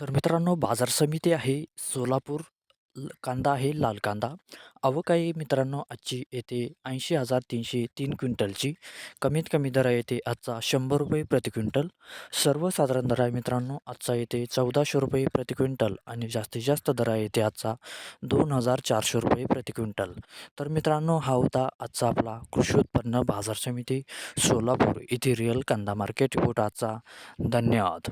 तर मित्रांनो बाजार समिती आहे सोलापूर ल कांदा आहे लाल कांदा. आवक आहे मित्रांनो आजची येते ऐंशी हजार तीनशे तीन क्विंटलची. कमीत कमी दर येते आजचा शंभर रुपये प्रति क्विंटल. सर्वसाधारण दर आहे मित्रांनो आजचा येते चौदाशे रुपये प्रति क्विंटल आणि जास्तीत जास्त दर आहे येते आजचा दोन हजार चारशे रुपये प्रति क्विंटल. तर मित्रांनो हा होता आजचा आपला कृषी उत्पन्न बाजार समिती सोलापूर येथे रिअल कांदा मार्केट रिपोर्ट आजचा. धन्यवाद.